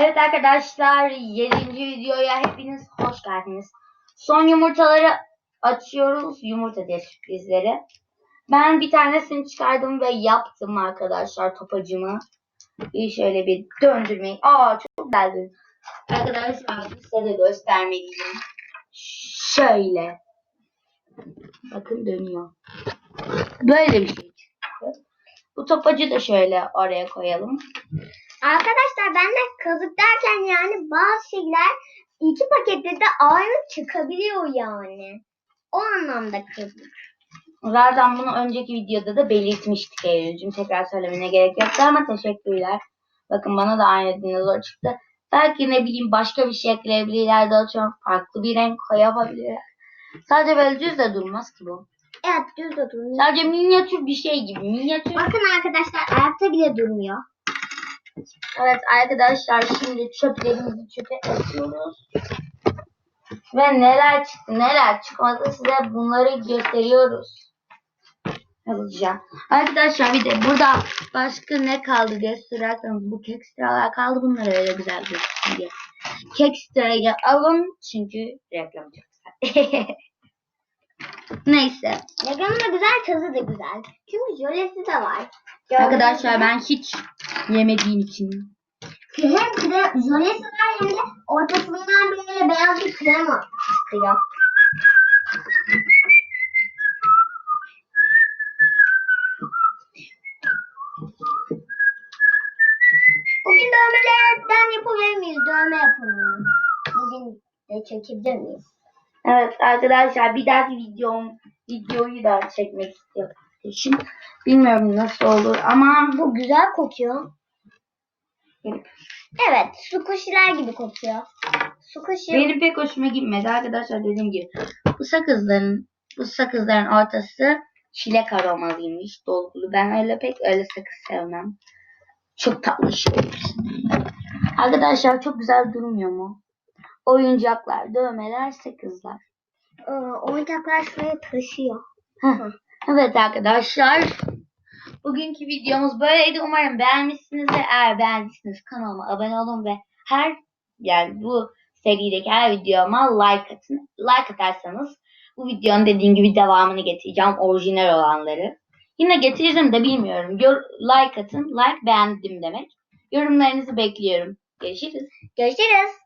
Evet arkadaşlar 7. videoya hepiniz hoş geldiniz. Son yumurtaları açıyoruz. Yumurta diye sürprizleri. Ben bir tanesini çıkardım ve yaptım arkadaşlar topacımı. Bir şöyle bir döndürmeyi. Aa çok güzeldi. Arkadaşlar size de göstermeliyim. Şöyle. Bakın dönüyor. Böyle bir şey. Bu topacı da şöyle oraya koyalım. Arkadaşlar ben de kazık derken yani bazı şeyler iki pakette de aynı çıkabiliyor yani. O anlamda kazık. Zaten bunu önceki videoda da belirtmiştik Eylül'cüm. Tekrar söylemene gerek yoktu ama teşekkürler. Bakın bana da aynı dinozor çıktı. Belki ne bileyim başka bir şey ekleyebilirler. Daha çok farklı bir renk koyabilirler. Sadece böyle düz de durmaz ki bu. Evet düz de durmuyor. Sadece minyatür bir şey gibi. Minyatür. Bakın arkadaşlar ayakta bile durmuyor. Evet arkadaşlar şimdi çöplerimizi çöpe atıyoruz. Ve neler çıktı neler çıkmadı size bunları gösteriyoruz. Hızlıca. Arkadaşlar bir de burada başka ne kaldı gösterirseniz bu kekstralar kaldı bunları öyle güzel gözüksün diye. Kekstrayı alın çünkü reklam çok güzel. Neyse. Reklamı da güzel, tadı da güzel. Çünkü jölesi de var. Arkadaşlar ben hiç yemediğim için Hem krem, jölesi var hem de ortasından böyle beyaz bir krema çıkıyor. Bugün dövmelerden yapabilir miyiz? Dövme yapalım. Bugün de çekebilir miyiz? Evet arkadaşlar bir dahaki videom videoyu da çekmek istiyorum. Şimdi bilmiyorum nasıl olur ama Bu güzel kokuyor. Evet, su kuşiler gibi kokuyor. Su kuşu. benim pek hoşuma gitmedi arkadaşlar dediğim gibi. Bu sakızların bu sakızların ortası çilek aromalıymış dolgulu. Ben öyle pek öyle sakız sevmem. Çok tatlı şey. Arkadaşlar çok güzel durmuyor mu? Oyuncaklar, dövmeler, sakızlar. Ee, oyuncaklar şuraya taşıyor. Heh. Evet arkadaşlar. Bugünkü videomuz böyleydi. Umarım beğenmişsinizdir. Eğer beğendiyseniz kanalıma abone olun ve her yani bu serideki her videoma like atın. Like atarsanız bu videonun dediğim gibi devamını getireceğim. Orijinal olanları. Yine getiririm de bilmiyorum. Gör, like atın. Like beğendim demek. Yorumlarınızı bekliyorum. Görüşürüz. Görüşürüz.